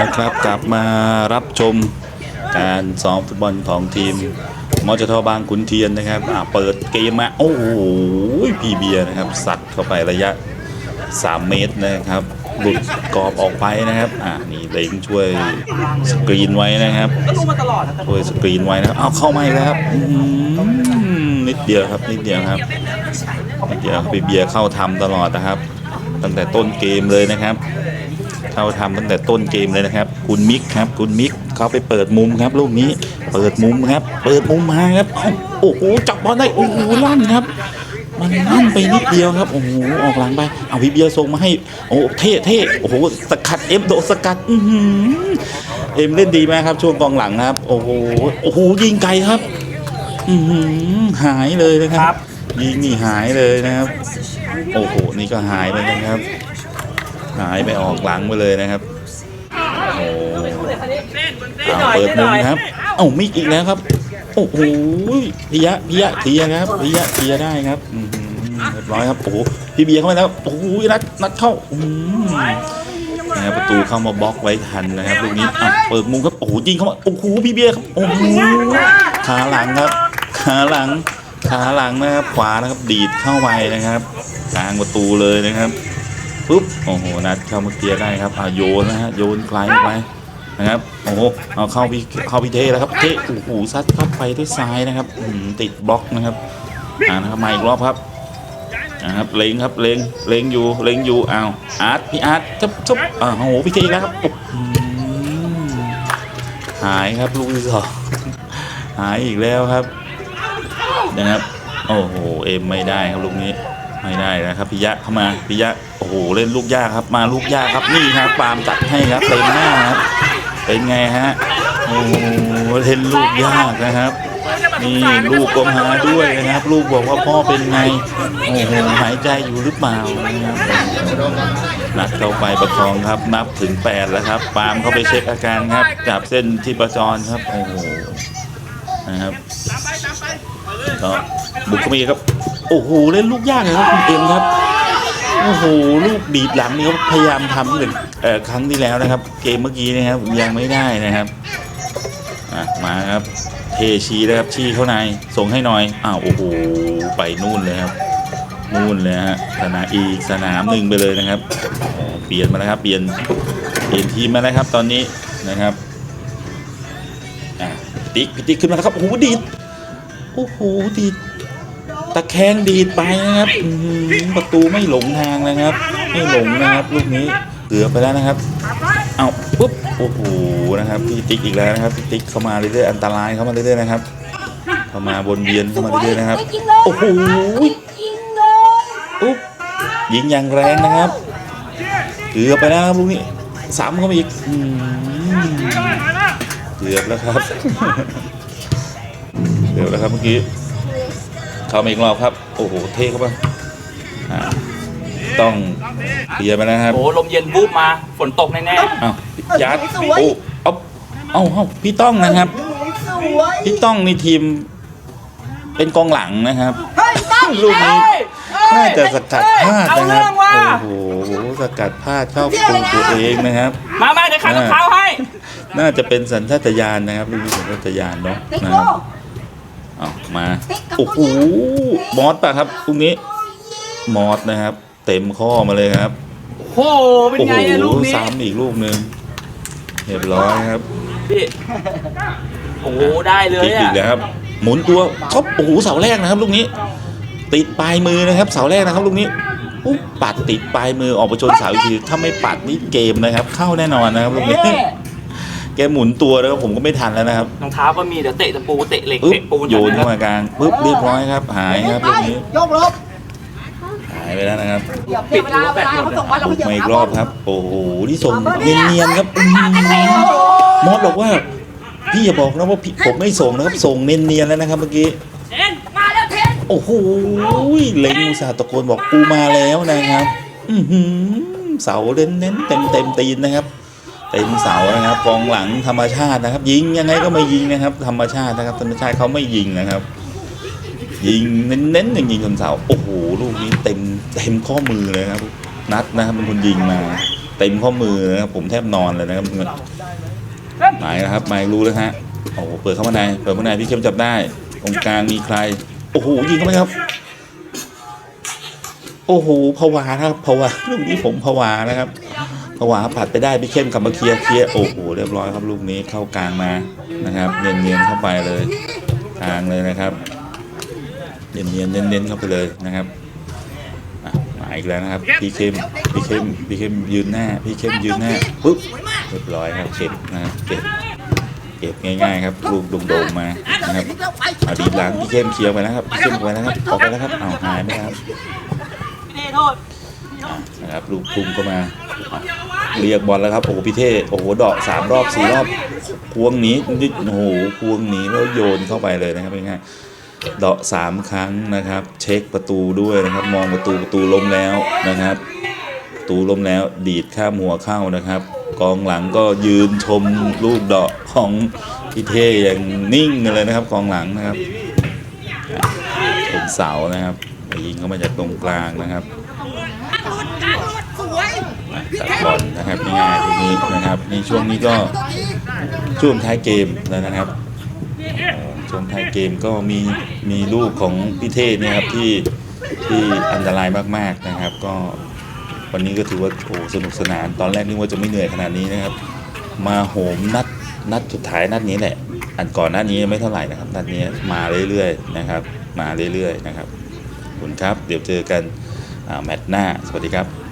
ละครับ กลับมารับชมการซ้อมฟุตบอลของทีมมอจทบางขุนเทียนนะครับอ่าเปิดเกมมาโอ้โหพีเบียนะครับสัตว์เข้าไประยะ 3 เมตรนะครับหลุดกรอบออกไปนะครับอ่านี่เล้งช่วยสกรีนไว้นะครับตู้มาตลอดนะแต่ช่วยสกรีนไว้นะครับเอาเข้ามาแล้วครับนิดเดียวครับนิดเดียวครับนิดเดียวพีเบียร์เข้าทำตลอดนะครับ ตั้งแต่ต้นเกมเลยนะครับ เข้าทำตั้งแต่ต้นเกมเลยนะครับ คุณมิกครับ คุณมิกเขาไปเปิดมุมครับลูกนี้ เปิดมุมครับ เปิดมุมมาครับเอ้าโอ้โหจับบอลได้โอ้โหลั่นครับมันลั่นไปนิดเดียวครับ โอ้โห ออกหลังไป เอาพี่เบียร์ส่งมาให้ โอ้เท่เท่โอ้โห สกัดเอ็มโดนสกัด อื้อหือเอ็มเล่นดีมากครับ ช่วงกองหลังครับ โอ้โห โอ้โห ยิงไกลครับ อือหือหายเลยนะครับ ยิงนี่หายเลยนะครับ โอ้โห นี่ก็หายไปนะครับ หายไปออกหลังไปเลยนะครับโอ้เอาเปิดมุมครับ เอ้ามิกอีกแล้วครับ โอ้โหพิยะพิยะเคลียร์ครับพิยะเคลียได้ครับเรียบร้อยครับโอ้โหพี่เบียร์เข้ามาแล้วโอ้โหนัดนัดเข้าอืมนะครับประตูเข้ามาบล็อกไว้ทันนะครับลูกนี้อะเปิดมุมครับโอ้โหยิงเข้ามาโอ้โหพี่เบียร์ครับโอ้โหขาหลังครับขาหลังขาหลังนะครับขวานะครับดีดเข้าไปนะครับกลางประตูเลยนะครับ ปุ๊บโอ้โหนัดเข้ามาเคลียร์ได้ครับอ่าโยนนะฮะโยนไกลไปนะครับโอ้โหเอาเข้าพี่เข้าพี่เทแล้วครับเทโอ้โหซัดเข้าไปด้วยซ้ายนะครับติดบล็อกนะครับอ่านะครับมาอีกรอบครับนะครับเล็งครับเล็งเล็งอยู่เล็งอยู่อ้าวอาร์ตพี่อาร์ตจับจับอ่าโอ้โหพี่เทแล้วครับหหายครับลูกที่สองหายอีกแล้วครับนะครับโอ้โหเอ็มไม่ได้ครับลูกนี้ ไม่ได้นะครับพิยะเข้ามาพิยะโอ้โหเล่นลูกยากครับ มาลูกยากครับนี่ครับปาล์มจัดให้ครับเต็มหน้าครับเป็นไงฮะโอ้โหเล่นลูกยากนะครับนี่ลูกก็มาด้วยนะครับ ลูกบอกว่าพ่อเป็นไงโอ้โหหายใจอยู่หรือเปล่านะครับนัดเข้าไปประคองครับนับถึงแปดแล้วครับ ปาล์มเข้าไปเช็คอาการครับจับเส้นที่ประจรครับโอ้โหนะครับก็บุกเข้าไปอีครับ โอ้โหเล่นลูกยากเลยครับคุณเอ็มครับโอ้โหลูกดีดหลังนี่เขาพยายามทำหนึ่งเอ่อครั้งที่แล้วนะครับ เกมเมื่อกี้นะครับยังไม่ได้นะครับอะมาครับเทชีนะครับชี้เข้าในส่งให้หน่อยอ้าวโอ้โหไปนู่นเลยครับนู่นเลยฮะสนามอีกสนามหนึ่งไปเลยนะครับเปลี่ยนมาแล้วครับเปลี่ยนเปลี่ยนทีมมาแล้วครับตอนนี้นะครับอะติ๊กพี่ติ๊กขึ้นมาแล้วครับโอ้โหดีดโอ้โหดีด ตะแคงดีดไปนะครับอื้อหือประตูไม่หลงทางนะครับ ไม่หลงนะครับลูกนี้เกือบไปแล้วนะครับ เอาปุ๊บโอ้โหนะครับพี่ติ๊กอีกแล้วนะครับพี่ติ๊กเข้ามาเรื่อยๆอันตรายเข้ามาเรื่อยๆนะครับ เข้ามาบนเวียนเข้ามาเรื่อยๆนะครับยิงเลยโอ้โหยิงเลยปุ๊บยิงอย่างแรงนะครับเกือบไปแล้วครับลูกนี้ซ้ำเข้าไปอีกอืมเกือบแล้วครับเกือบแล้วครับเมื่อกี้ เข้ามาอีกรอบครับ โอ้โห เท่เข้าไปอ่าต้องเคลียร์ไปนะครับ โอ้ลมเย็นวูบมา ฝนตกแน่อ้าวยัดโอ้เอาเอาเอาพี่ต้องนะครับ สวยพี่ต้องในทีม เป็นกองหลังนะครับ เฮ้ยตั้งลูกนี้น่าจะสกัดพลาดเอานะคเรื่รับองว่าโอ้โห สกัดพลาดเข้าประตูตัวเองนะครับๆมามาเดี๋ยวขายรองเท้าให้ น่าจะเป็นสัญชาตญาณนะครับลูกนี้สัญชาตญาณเนาะติ๊กนะโลครับ เอามาโอ้โหมอสป่ะครับลูกนี้มอสนะครับ เต็มข้อมาเลยครับโอ้โหเป็นโอ้โหไงอะลูกนี้ซ้ำอีกลูกหนึ่งเรียบร้อยครับพี่โอ้โหได้เลพลิยกอีอะกแล้วครับ หมุนตัวครบโอ้โหเสาแรกนะครับ ลูกนี้ ติดปลายมือนะครับ เสาแรกนะครับ ลูกนี้อุ๊บปัดติดปลายมือออกไปชนเสาอีกทีถ้าไม่ปัดนี่เกมนะครับ เข้าแน่นอนนะครับลูกนี้ แกหมุนตัวแล้วผมก็ไม่ทันแล้วนะครับรองเท้าก็มีเดี๋ยวเตะตะปูเตะเหล็กปึ๊บเตะปูนโยนกัเข้ามากลางปึ๊บเรียบร้อยครับ หายครับลูกนี้ยกลบหายไปแล้วนะครับเหยียบเวลาเวลาเขาส่งบอลเราบุก็กเหยียบมาอีกรอบครับ โอ้โหนี่ส่งเนียนๆครับอื้อหือมอสบอกว่า พี่อย่าบอกนะว่าพี่ผมไม่ส่งนะครับ ส่งเนียนๆแล้วนะครับเมื่อกี้มาแล้วเทนโอ้โหเล็งอุตสาห์ตะโกนบอกกูมาแล้วนะครับ อือหือเสาเน้นเน้นเต็มเต็มๆตีนนะครับ เต็มเสานะครับกองหลังธรรมชาตินะครับ ยิงยังไงก็ไม่ยิงนะครับ ธรรมชาตินะครับ ธรรมชาติเขาไม่ยิงนะครับ ยิงเน้นเน้นๆอย่างยิงชนเสาโอ้โหลูกนี้เต็มเต็มข้อมือเลยครับ นัดนะครับเป็นคนยิงมา เต็มข้อมือนะครับผมแทบนอนเลยนะครับหมายนะครับหมายรู้แล้วฮะโอ้โหเปิดเข้ามาในเปิดเข้ามาในพี่เข้มจับได้ตรงกลางมีใคร โอ้โหยิงเข้าไปครับ โอ้โหผวาครับผวาลูกนี้ผมผวานะครับ ผวาผัดไปได้พี่เข้มกลับมาเคลียร์เคลียร์โอ้โหเรียบร้อยครับลูกนี้เข้ากลางมานะครับเนียนๆเข้าไปเลยกลางเลยนะครับเนียนๆเน้นๆเข้าไปเลยนะครับมาอีกแล้วนะครับพี่เข้มพี่เข้มพี่เข้มยืนหน้าพี่เข้มยืนหน้าปุ๊บเรียบร้อยครับเก็บนะครับเก็บเก็บง่ายๆครับลูกโด่งๆมานะครับเอาดีดหลังพี่เข้มเคลียร์ไปแล้วครับพี่เข้มไปแล้วครับออกไปแล้วครับเอาหายไปครับพี่เท่โทษ นะครับลูกทุ่มก็มา เรียกบอลแล้วครับ โอ้โหพี่เท่โอ้โหเดอกสามรอบสี่รอบพวงหนี้โอ้โหพวงหนี้แล้วโยนเข้าไปเลยนะครับเป็นไงเดาะสามครั้งนะครับ เช็คประตูด้วยนะครับ มองประตูประตูล้มแล้วนะครับประตูล้มแล้วดีดข้ามหัวเข้านะครับ กองหลังก็ยืนชมลูกเดาะของพี่เท่อย่างนิ่งเลยนะครับกองหลังนะครับชนเสานะครับยิงเข้ามาจากตรงกลางนะครับ ตัดบอลนะครับง่ายๆตรงนี้นะครับในช่วงนี้ก็ช่วงท้ายเกมแล้วนะครับช่วงท้ายเกมก็มีมีลูกของพี่เทศเนี่ยครับที่ที่อันตรายมากๆนะครับ ก็วันนี้ก็ถือว่าโอ้สนุกสนานตอนแรกนึกว่าจะไม่เหนื่อยขนาดนี้นะครับ มาโหมนัดนัดสุดท้ายนัดนี้แหละอันก่อนหน้านี้ไม่เท่าไหร่นะครับนัดนี้มาเรื่อยๆนะครับ มาเรื่อยๆนะครับขอบคุณครับ เดี๋ยวเจอกันแมตช์หน้า สวัสดีครับ